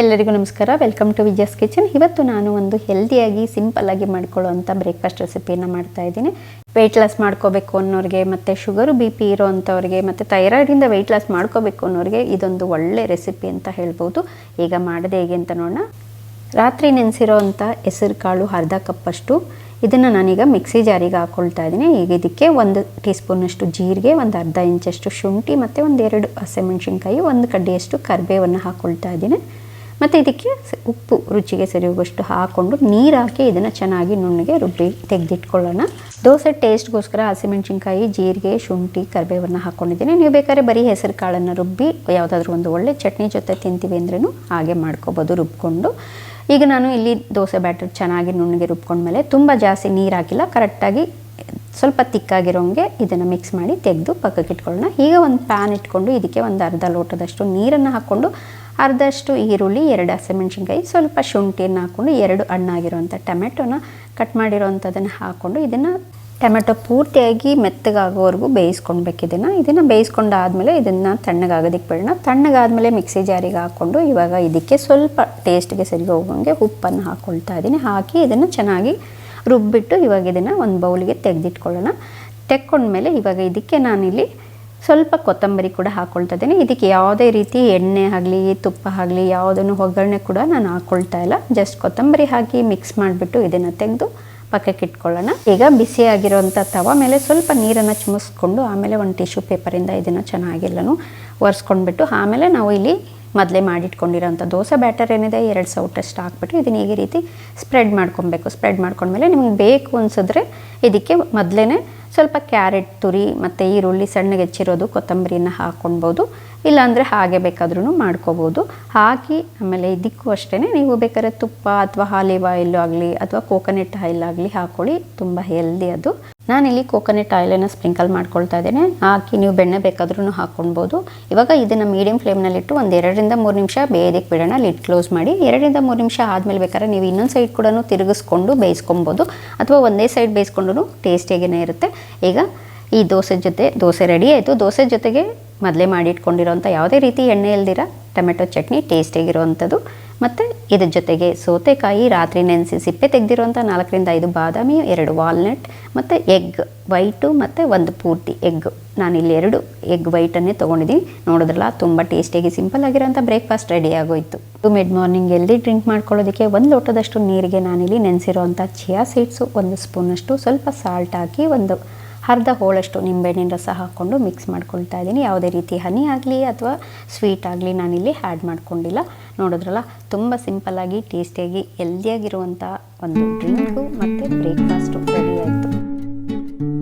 ಎಲ್ಲರಿಗೂ ನಮಸ್ಕಾರ. Welcome to Vijaya's kitchen ಇವತ್ತು ನಾನು ಒಂದು ಹೆಲ್ದಿಯಾಗಿ ಸಿಂಪಲ್ಲಾಗಿ ಮಾಡ್ಕೊಳ್ಳೋವಂಥ ಬ್ರೇಕ್ಫಾಸ್ಟ್ ರೆಸಿಪಿಯನ್ನು ಮಾಡ್ತಾ ಇದ್ದೀನಿ. ವೆಯ್ಟ್ ಲಾಸ್ ಮಾಡ್ಕೋಬೇಕು ಅನ್ನೋರಿಗೆ ಮತ್ತು ಶುಗರು ಬಿ ಪಿ ಇರೋ ಅಂಥವ್ರಿಗೆ ಮತ್ತು ಥೈರಾಯ್ಡಿಂದ ವೆಯ್ಟ್ ಲಾಸ್ ಮಾಡ್ಕೋಬೇಕು ಅನ್ನೋರಿಗೆ ಇದೊಂದು ಒಳ್ಳೆ ರೆಸಿಪಿ ಅಂತ ಹೇಳ್ಬೋದು. ಈಗ ಮಾಡಿದೆ ಹೇಗೆ ಅಂತ ನೋಡೋಣ ರಾತ್ರಿ ನೆನೆಸಿರೋ ಅಂಥ ಹೆಸರು ಕಾಳು ಅರ್ಧ ಕಪ್ಪಷ್ಟು ಇದನ್ನು ನಾನೀಗ ಮಿಕ್ಸಿ ಜಾರಿಗೆ ಹಾಕ್ಕೊಳ್ತಾ ಇದ್ದೀನಿ. ಈಗ ಇದಕ್ಕೆ ಒಂದು ಟೀ ಸ್ಪೂನಷ್ಟು ಜೀರಿಗೆ, ಒಂದು ಅರ್ಧ ಇಂಚಷ್ಟು ಶುಂಠಿ ಮತ್ತು ಒಂದೆರಡು ಹಸಿಮೆಣ್ಸಿನ್ಕಾಯಿ ಒಂದು ಕಡ್ಡಿಯಷ್ಟು ಕರಿಬೇವನ್ನು ಹಾಕ್ಕೊಳ್ತಾ ಇದ್ದೀನಿ. ಮತ್ತು ಇದಕ್ಕೆ ಉಪ್ಪು ರುಚಿಗೆ ಸರಿ ಹಾಕ್ಕೊಂಡು ನೀರು ಹಾಕಿ ಇದನ್ನು ಚೆನ್ನಾಗಿ ನುಣ್ಣಗೆ ರುಬ್ಬಿ ತೆಗೆದಿಟ್ಕೊಳ್ಳೋಣ. ದೋಸೆ ಟೇಸ್ಟ್ಗೋಸ್ಕರ ಹಸಿಮೆಣಸಿನ್ಕಾಯಿ, ಜೀರಿಗೆ, ಶುಂಠಿ, ಕರಿಬೇವನ್ನು ಹಾಕ್ಕೊಂಡಿದ್ದೀನಿ ನೀವು ಬೇಕಾದ್ರೆ ಬರೀ ಹೆಸರು ಕಾಳನ್ನು ರುಬ್ಬಿ ಯಾವುದಾದ್ರೂ ಒಂದು ಒಳ್ಳೆ ಚಟ್ನಿ ಜೊತೆ ತಿಂತೀವಿ ಅಂದ್ರೂ ಹಾಗೆ ಮಾಡ್ಕೋಬೋದು ರುಬ್ಕೊಂಡು. ಈಗ ನಾನು ಇಲ್ಲಿ ದೋಸೆ ಬ್ಯಾಟರ್ ಚೆನ್ನಾಗಿ ನುಣ್ಣಗೆ ರುಬ್ಕೊಂಡ್ಮೇಲೆ ತುಂಬ ಜಾಸ್ತಿ ನೀರು ಹಾಕಿಲ್ಲ, ಕರೆಕ್ಟಾಗಿ ಸ್ವಲ್ಪ ತಿಕ್ಕಾಗಿರೋಂಗೆ ಇದನ್ನು ಮಿಕ್ಸ್ ಮಾಡಿ ತೆಗೆದು ಪಕ್ಕಕ್ಕೆ ಇಟ್ಕೊಳ್ಳೋಣ ಈಗ ಒಂದು ಪ್ಯಾನ್ ಇಟ್ಕೊಂಡು ಇದಕ್ಕೆ ಒಂದು ಅರ್ಧ ಲೋಟದಷ್ಟು ನೀರನ್ನು ಹಾಕ್ಕೊಂಡು ಅರ್ಧಷ್ಟು ಈರುಳ್ಳಿ, ಎರಡು ಹಸಿಮೆಣ್ಸಿನ್ಕಾಯಿ, ಸ್ವಲ್ಪ ಶುಂಠಿಯನ್ನು ಹಾಕ್ಕೊಂಡು ಎರಡು ಹಣ್ಣಾಗಿರುವಂಥ ಟೊಮೆಟೊನ ಕಟ್ ಮಾಡಿರೋವಂಥದ್ದನ್ನು ಹಾಕ್ಕೊಂಡು ಇದನ್ನು ಟೊಮೆಟೊ ಪೂರ್ತಿಯಾಗಿ ಮೆತ್ತಗಾಗೋವರೆಗೂ ಬೇಯಿಸ್ಕೊಳ್ಬೇಕು ಇದನ್ನು. ಇದನ್ನು ಬೇಯಿಸ್ಕೊಂಡಾದಮೇಲೆ ಇದನ್ನು ತಣ್ಣಗಾಗೋದಕ್ಕೆ ಬಿಡೋಣ ತಣ್ಣಗಾದಮೇಲೆ ಮಿಕ್ಸಿ ಜಾರಿಗೆ ಹಾಕ್ಕೊಂಡು ಇವಾಗ ಇದಕ್ಕೆ ಸ್ವಲ್ಪ ಟೇಸ್ಟ್ಗೆ ಸರಿ ಹೋಗೋಂಗೆ ಉಪ್ಪನ್ನು ಹಾಕ್ಕೊಳ್ತಾ ಇದ್ದೀನಿ ಹಾಕಿ ಇದನ್ನು ಚೆನ್ನಾಗಿ ರುಬ್ಬಿಟ್ಟು ಇವಾಗ ಇದನ್ನು ಒಂದು ಬೌಲಿಗೆ ತೆಗೆದಿಟ್ಕೊಳ್ಳೋಣ. ತೆಕ್ಕೊಂಡ್ಮೇಲೆ ಇವಾಗ ಇದಕ್ಕೆ ನಾನಿಲ್ಲಿ ಸ್ವಲ್ಪ ಕೊತ್ತಂಬರಿ ಕೂಡ ಹಾಕ್ಕೊಳ್ತಾ ಇದ್ದೀನಿ ಇದಕ್ಕೆ ಯಾವುದೇ ರೀತಿ ಎಣ್ಣೆ ಆಗಲಿ, ತುಪ್ಪ ಆಗಲಿ, ಯಾವುದನ್ನು ಒಗ್ಗರಣೆ ಕೂಡ ನಾನು ಹಾಕ್ಕೊಳ್ತಾ ಇಲ್ಲ. ಜಸ್ಟ್ ಕೊತ್ತಂಬರಿ ಹಾಕಿ ಮಿಕ್ಸ್ ಮಾಡಿಬಿಟ್ಟು ಇದನ್ನು ತೆಗೆದು ಪಕ್ಕಕ್ಕೆ ಇಟ್ಕೊಳ್ಳೋಣ. ಈಗ ಬಿಸಿಯಾಗಿರೋಂಥ ತವ ಮೇಲೆ ಸ್ವಲ್ಪ ನೀರನ್ನು ಚುಮಿಸ್ಕೊಂಡು ಆಮೇಲೆ ಒಂದು ಟಿಶ್ಯೂ ಪೇಪರಿಂದ ಇದನ್ನು ಚೆನ್ನಾಗೆಲ್ಲನೂ ಒರೆಸ್ಕೊಂಡ್ಬಿಟ್ಟು ಆಮೇಲೆ ನಾವು ಇಲ್ಲಿ ಮೊದಲೇ ಮಾಡಿಟ್ಕೊಂಡಿರೋಂಥ ದೋಸೆ ಬ್ಯಾಟರ್ ಏನಿದೆ ಎರಡು ಸೌಟಷ್ಟು ಹಾಕ್ಬಿಟ್ಟು ಇದನ್ನ ಈ ರೀತಿ ಸ್ಪ್ರೆಡ್ ಮಾಡ್ಕೊಬೇಕು. ಸ್ಪ್ರೆಡ್ ಮಾಡ್ಕೊಂಡ್ಮೇಲೆ ನಿಮಗೆ ಬೇಕು ಅನ್ಸಿದ್ರೆ ಇದಕ್ಕೆ ಮೊದಲೇ ಸ್ವಲ್ಪ ಕ್ಯಾರೆಟ್, ತುರಿ ಮತ್ತು ಈರುಳ್ಳಿ ಸಣ್ಣಗೆ ಹೆಚ್ಚಿರೋದು ಕೊತ್ತಂಬರಿನ ಹಾಕ್ಕೊಳ್ಬೋದು ಇಲ್ಲಾಂದರೆ ಹಾಗೆ ಬೇಕಾದ್ರೂ ಮಾಡ್ಕೋಬೋದು ಹಾಕಿ ಆಮೇಲೆ ಇದಕ್ಕೂ ಅಷ್ಟೇ ನೀವು ಬೇಕಾದ್ರೆ ತುಪ್ಪ ಅಥವಾ ಹಾಲಿವ್ ಆಯಿಲ್ ಆಗಲಿ ಅಥವಾ ಕೋಕೋನೆಟ್ ಆಯಿಲ್ ಆಗಲಿ ಹಾಕ್ಕೊಳ್ಳಿ ತುಂಬ ಹೆಲ್ದಿ ಅದು. ನಾನಿಲ್ಲಿ ಕೋಕೋನಟ್ ಆಯಿಲನ್ನು ಸ್ಪ್ರಿಂಕಲ್ ಮಾಡ್ಕೊಳ್ತಾ ಇದ್ದೇನೆ. ಹಾಕಿ ನೀವು ಬೆಣ್ಣೆ ಬೇಕಾದ್ರೂ ಹಾಕ್ಕೊಳ್ಬೋದು ಇವಾಗ ಇದನ್ನು ಮೀಡಿಯಂ ಫ್ಲೇಮ್ನಲ್ಲಿಟ್ಟು ಒಂದು ಎರಡರಿಂದ ಮೂರು ನಿಮಿಷ ಬೇಯೋದಕ್ಕೆ ಬಿಡೋಣ. ಲಿಡ್ ಕ್ಲೋಸ್ ಮಾಡಿ ಎರಡರಿಂದ ಮೂರು ನಿಮಿಷ ಆದಮೇಲೆ ಬೇಕಾದ್ರೆ ನೀವು ಇನ್ನೊಂದು ಸೈಡ್ ಕೂಡ ತಿರುಗಿಸ್ಕೊಂಡು ಬೇಯಿಸ್ಕೊಬೋದು ಅಥವಾ ಒಂದೇ ಸೈಡ್ ಬೇಯಿಸ್ಕೊಂಡ್ರೂ ಟೇಸ್ಟಿಯಾಗೇ ಇರುತ್ತೆ. ಈಗ ಈ ದೋಸೆ ಜೊತೆ, ದೋಸೆ ರೆಡಿ ಆಯಿತು. ದೋಸೆ ಜೊತೆಗೆ ಮೊದಲೇ ಮಾಡಿಟ್ಕೊಂಡಿರೋಂಥ ಯಾವುದೇ ರೀತಿ ಎಣ್ಣೆ ಇಲ್ದಿರ ಟೊಮೆಟೊ ಚಟ್ನಿ ಟೇಸ್ಟಿಯಾಗಿರೋವಂಥದ್ದು ಮತ್ತು ಇದ್ರ ಜೊತೆಗೆ ಸೌತೆಕಾಯಿ ರಾತ್ರಿ ನೆನೆಸಿ ಸಿಪ್ಪೆ ತೆಗೆದಿರುವಂಥ ನಾಲ್ಕರಿಂದ ಐದು ಬಾದಾಮಿ, ಎರಡು ವಾಲ್ನಟ್ ಮತ್ತು ಎಗ್ ವೈಟು ಮತ್ತು ಒಂದು ಪೂರ್ತಿ ಎಗ್ ನಾನಿಲ್ಲಿ ಎರಡು ಎಗ್ ವೈಟನ್ನೇ ತೊಗೊಂಡಿದ್ದೀನಿ ನೋಡಿದ್ರಲ್ಲ, ತುಂಬ ಟೇಸ್ಟಿಯಾಗಿ ಸಿಂಪಲ್ ಆಗಿರೋಂಥ ಬ್ರೇಕ್ಫಾಸ್ಟ್ ರೆಡಿ ಆಗೋಯ್ತು. ಮಿಡ್ ಮಾರ್ನಿಂಗ್ ಎಲ್ದಿ ಡ್ರಿಂಕ್ ಮಾಡ್ಕೊಳ್ಳೋದಕ್ಕೆ ಒಂದು ಲೋಟದಷ್ಟು ನೀರಿಗೆ ನಾನಿಲ್ಲಿ ನೆನೆಸಿರುವಂಥ ಚಿಯಾ ಸೀಡ್ಸು ಒಂದು ಸ್ಪೂನಷ್ಟು ಸ್ವಲ್ಪ ಸಾಲ್ಟ್ ಹಾಕಿ ಒಂದು ಅರ್ಧ ಹೋಳಷ್ಟು ನಿಂಬೆಹಣ್ಣಿನ ರಸ ಹಾಕ್ಕೊಂಡು ಮಿಕ್ಸ್ ಮಾಡ್ಕೊಳ್ತಾ ಇದ್ದೀನಿ. ಯಾವುದೇ ರೀತಿ ಹನಿ ಆಗಲಿ ಅಥವಾ ಸ್ವೀಟ್ ಆಗಲಿ ನಾನಿಲ್ಲಿ ಆ್ಯಡ್ ಮಾಡ್ಕೊಂಡಿಲ್ಲ. ನೋಡಿದ್ರಲ್ಲ, ತುಂಬ ಸಿಂಪಲ್ಲಾಗಿ ಟೇಸ್ಟಿಯಾಗಿ ಹೆಲ್ದಿಯಾಗಿರುವಂಥ ಒಂದು ಡ್ರಿಂಕು ಮತ್ತು ಬ್ರೇಕ್ಫಾಸ್ಟು ರೆಡಿ ಆಯಿತು.